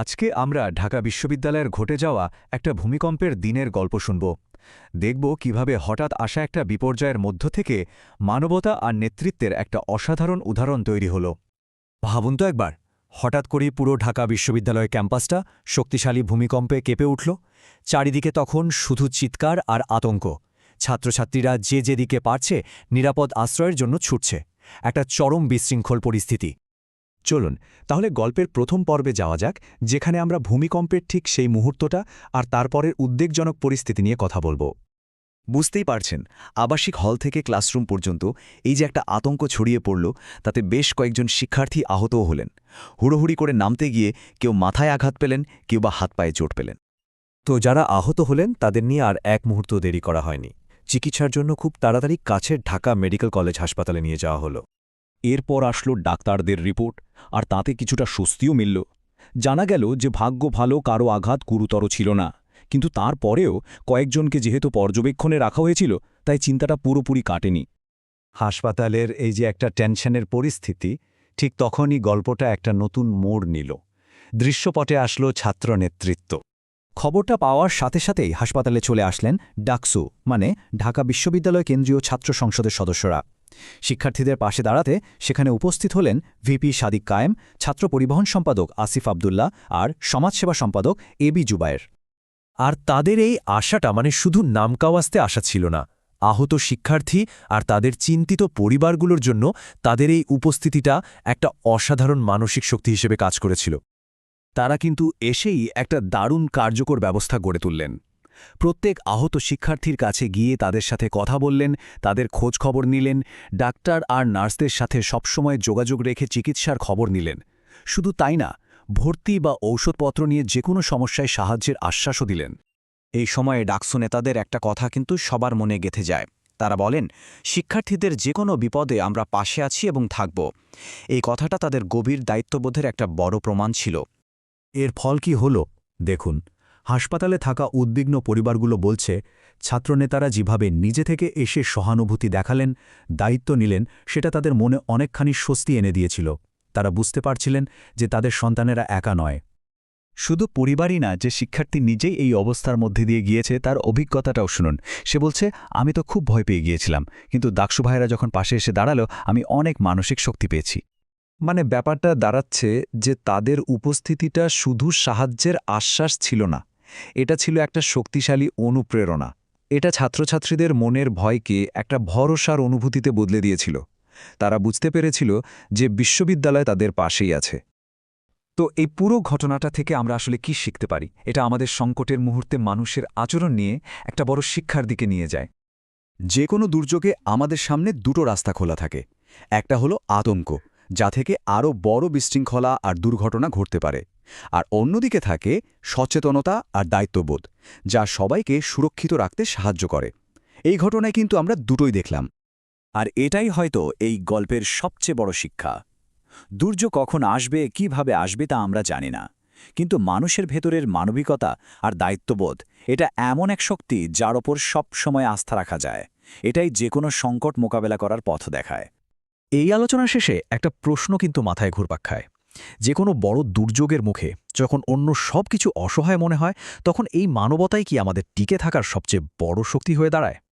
আজকে আমরা ঢাকা বিশ্ববিদ্যালয়ের ঘটে যাওয়া একটা ভূমিকম্পের দিনের গল্প শুনব। দেখব কীভাবে হঠাৎ আসা একটা বিপর্যয়ের মধ্য থেকে মানবতা আর নেতৃত্বের একটা অসাধারণ উদাহরণ তৈরি হল। ভাবুন তো একবার, হঠাৎ করেই পুরো ঢাকা বিশ্ববিদ্যালয় ক্যাম্পাসটা শক্তিশালী ভূমিকম্পে কেঁপে উঠল। চারিদিকে তখন শুধু চিৎকার আর আতঙ্ক। ছাত্রছাত্রীরা যে যেদিকে পারছে নিরাপদ আশ্রয়ের জন্য ছুটছে। একটা চরম বিশৃঙ্খল পরিস্থিতি। চলুন, তাহলে গল্পের প্রথম পর্বে যাওয়া যাক, যেখানে আমরা ভূমিকম্পের ঠিক সেই মুহূর্তটা আর তারপরের উদ্বেগজনক পরিস্থিতি নিয়ে কথা বলব। বুঝতেই পারছেন, আবাসিক হল থেকে ক্লাসরুম পর্যন্ত এই যে একটা আতঙ্ক ছড়িয়ে পড়ল, তাতে বেশ কয়েকজন শিক্ষার্থী আহতও হলেন। হুড়োহুড়ি করে নামতে গিয়ে কেউ মাথায় আঘাত পেলেন, কেউ বা হাত পায়ে চোট পেলেন। তো যারা আহত হলেন, তাদের নিয়ে আর এক মুহূর্ত দেরি করা হয়নি। চিকিৎসার জন্য খুব তাড়াতাড়ি কাছের ঢাকা মেডিকেল কলেজ হাসপাতালে নিয়ে যাওয়া হলো। এরপর আসলো ডাক্তারদের রিপোর্ট আর তাতে কিছুটা স্বস্তিও মিলল। জানা গেল যে ভাগ্য ভালো, কারও আঘাত গুরুতর ছিল না। কিন্তু তারপরেও কয়েকজনকে যেহেতু পর্যবেক্ষণে রাখা হয়েছিল, তাই চিন্তাটা পুরোপুরি কাটেনি। হাসপাতালের এই যে একটা টেনশনের পরিস্থিতি, ঠিক তখনই গল্পটা একটা নতুন মোড় নিল। দৃশ্যপটে আসলো ছাত্র নেতৃত্ব খবরটা পাওয়ার সাথে সাথেই হাসপাতালে চলে আসলেন ডাকসু মানে ঢাকা বিশ্ববিদ্যালয় কেন্দ্রীয় ছাত্র সংসদের সদস্যরা। শিক্ষার্থীদের পাশে দাঁড়াতে সেখানে উপস্থিত হলেন ভিপি সাদিক কায়েম, ছাত্র পরিবহন সম্পাদক আসিফ আবদুল্লাহ আর সমাজসেবা সম্পাদক এবি জুবায়ের। আর তাদের এই আশাটা মানে শুধু নামকাওয়াস্তে আশা ছিল না, আহত শিক্ষার্থী আর তাদের চিন্তিত পরিবারগুলোর জন্য তাদের এই উপস্থিতিটা একটা অসাধারণ মানসিক শক্তি হিসেবে কাজ করেছিল। তারা কিন্তু এসেই একটা দারুণ কার্যকর ব্যবস্থা গড়ে তুললেন। প্রত্যেক আহত শিক্ষার্থীর কাছে গিয়ে তাদের সাথে কথা বললেন, তাদের খোঁজ খবর নিলেন, ডাক্তার আর নার্সদের সাথে সবসময় যোগাযোগ রেখে চিকিৎসার খবর নিলেন। শুধু তাই না, ভর্তি বা ঔষধপত্র নিয়ে যে কোনো সমস্যায় সাহায্যের আশ্বাসও দিলেন। এই সময়ে ডাকসু নেতাদের একটা কথা কিন্তু সবার মনে গেথে যায়। তারা বলেন, শিক্ষার্থীদের যে কোনো বিপদে আমরা পাশে আছি এবং থাকব। এই কথাটা তাদের গভীর দায়িত্ববোধের একটা বড় প্রমাণ ছিল। এর ফল কি হল? দেখুন। হাসপাতালে থাকা উদ্বিগ্ন পরিবারগুলো বলছে, ছাত্রনেতারা যেভাবে নিজে থেকে এসে সহানুভূতি দেখালেন, দায়িত্ব নিলেন, সেটা তাদের মনে অনেকখানি স্বস্তি এনে দিয়েছিল। তারা বুঝতে পারছিলেন যে তাদের সন্তানেরা একা নয়। শুধু পরিবারই না, যে শিক্ষার্থী নিজেই এই অবস্থার মধ্যে দিয়ে গিয়েছে, তার অভিজ্ঞতাটাও শুনুন। সে বলছে, আমি তো খুব ভয় পেয়ে গিয়েছিলাম, কিন্তু দাক্ষু ভাইয়েরা যখন পাশে এসে দাঁড়াল, আমি অনেক মানসিক শক্তি পেয়েছি। মানে ব্যাপারটা দাঁড়াচ্ছে যে তাদের উপস্থিতিটা শুধু সাহায্যের আশ্বাস ছিল না। এটা ছিল একটা শক্তিশালী অনুপ্রেরণা। এটা ছাত্রছাত্রীদের মনের ভয়কে একটা ভরসার অনুভূতিতে বদলে দিয়েছিল। তারা বুঝতে পেরেছিল যে বিশ্ববিদ্যালয় তাদের পাশেই আছে। তো এই পুরো ঘটনাটা থেকে আমরা আসলে কি শিখতে পারি? এটা আমাদের সংকটের মুহূর্তে মানুষের আচরণ নিয়ে একটা বড় শিক্ষার দিকে নিয়ে যায়। যে কোনো দুর্যোগে আমাদের সামনে দুটো রাস্তা খোলা থাকে। একটা হলো আতঙ্ক, যা থেকে আরও বড় বিশৃঙ্খলা আর দুর্ঘটনা ঘটতে পারে। আর অন্যদিকে থাকে সচেতনতা আর দায়িত্ববোধ, যা সবাইকে সুরক্ষিত রাখতে সাহায্য করে। এই ঘটনায় কিন্তু আমরা দুটোই দেখলাম। আর এটাই হয়তো এই গল্পের সবচেয়ে বড় শিক্ষা। দুর্যোগ কখন আসবে, কীভাবে আসবে তা আমরা জানি না। কিন্তু মানুষের ভেতরের মানবিকতা আর দায়িত্ববোধ, এটা এমন এক শক্তি যার ওপর সব সময় আস্থা রাখা যায়। এটাই যে কোনো সংকট মোকাবেলা করার পথ দেখায়। এই আলোচনা শেষে একটা প্রশ্ন কিন্তু মাথায় ঘুরপাক খায়। যে কোনো বড় দুর্যোগের মুখে যখন অন্য সব কিছু অসহায় মনে হয়, তখন এই মানবতাই কি আমাদের টিকে থাকার সবচেয়ে বড় শক্তি হয়ে দাঁড়ায়?